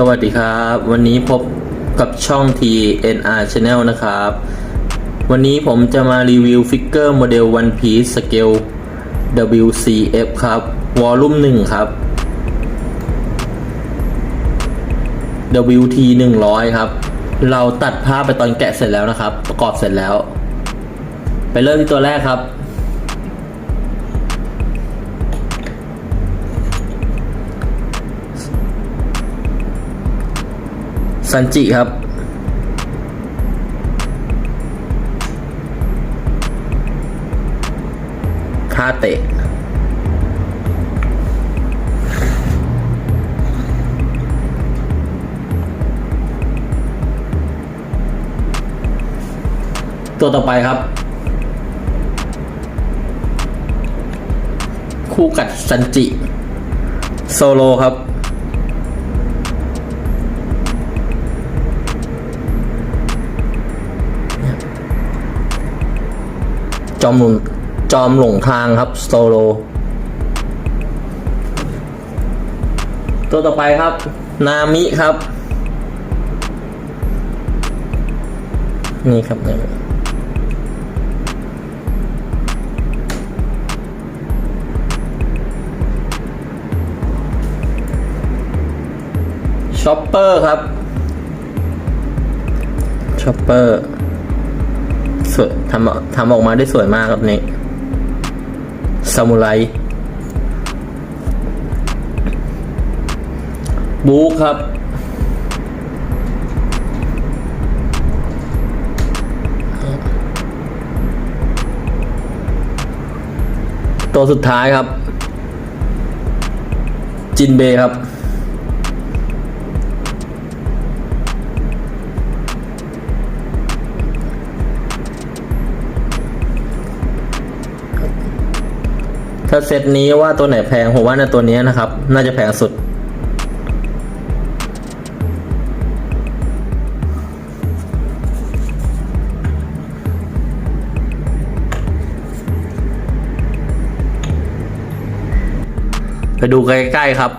สวัสดีครับ วันนี้พบกับช่อง TNR Channel นะครับ วันนี้ผมจะมารีวิวฟิกเกอร์โมเดล One Piece Scale WCF ครับ วอลลุ่ม1ครับ WT 100 ครับ เราตัดภาพไปตอนแกะเสร็จแล้วนะครับ ประกอบเสร็จแล้ว ไปเริ่มที่ตัวแรกครับ ซันจิครับท่าเตะ ตัวต่อไปครับ คู่กัดซันจิ โซโลครับ อมหลงจอมหลงทางครับโซโล ตัวต่อไปครับ นามิครับ นี่ครับนี่ช็อปเปอร์ครับช็อปเปอร์ สวยทำทำออกมาได้สวยมากครับนี่ซามูไรบูคครับ ตัวสุดท้ายครับ จินเบครับ ถ้าเซตนี้ว่าตัวไหนแพงผมว่าในตัวนี้นะครับ น่าจะแพงสุด ไปดูใกล้ๆครับ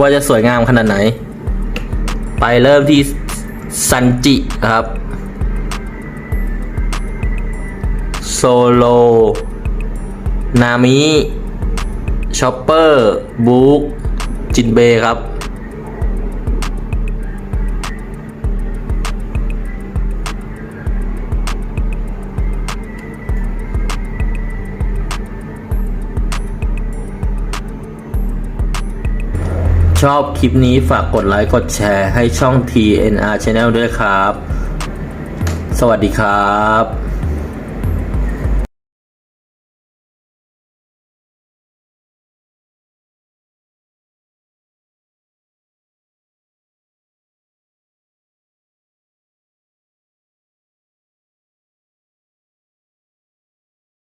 ว่าจะสวยงามขนาดไหน ไปเริ่มที่ซันจิครับโซโล นามิช็อปเปอร์บุ๊กจินเบครับ ชอบคลิปนี้ฝากกดไลค์กดแชร์ให้ช่อง TNR Channel ด้วยครับ สวัสดีครับ